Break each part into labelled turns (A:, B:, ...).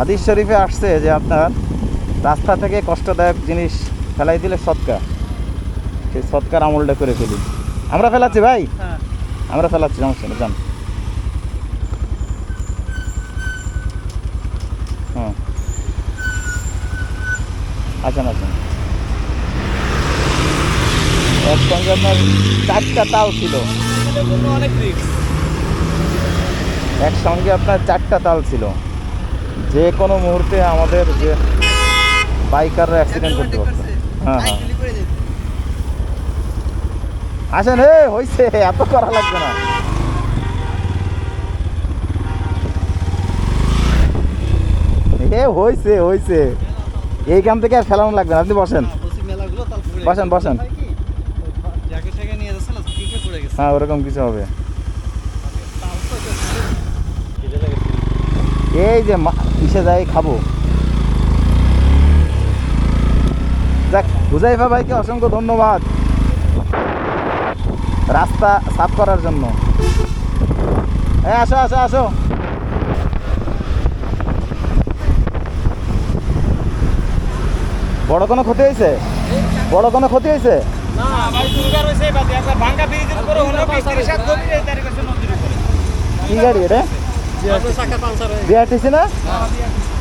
A: হাদিস শরীফে আসছে যে আপনার রাস্তা থেকে কষ্টদায়ক জিনিস ফেলাই দিলে সৎকার। সেই সৎকার আমলটা করে ফেলি। আমরা ফেলাচ্ছি ভাই?
B: হ্যাঁ।
A: আমরা ফেলাচ্ছি সমস্যা যান। হুম আচ্ছা আচ্ছা একসঙ্গে আপনার চারটা তাল ছিল। একসঙ্গে আপনার চারটা তাল ছিল। যে কোনো মুহূর্তে আমাদের যে বাইকাররা অ্যাক্সিডেন্ট করতে পারতো হ্যাঁ হ্যাঁ। আসেন হে হয়েছে এত করা লাগবে না। এ হয়েছে হয়েছে এইখান থেকে আর ফেলানো লাগবে না। আপনি বসেন। বসেন, বসেন।
B: হ্যাঁ
A: ওরকম কিছু হবে
B: তাল তো এটা খিদে লেগেছে।
A: এই যে মা- ইসে যাই খাব। যাক হুজাইফা ভাইকে অসংখ্য ধন্যবাদ। রাস্তা সাফ করার জন্য। হ্যাঁ আসো আসো আসো। বড় কোনো ক্ষতি হয়েছে বড় কোনো ক্ষতি হয়েছে। কি গাড়ি এটা? বিআরটিসি। না?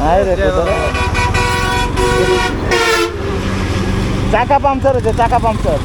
A: হ্যাঁ রে চাকা পাংচার হয়েছে চাকা পাংচার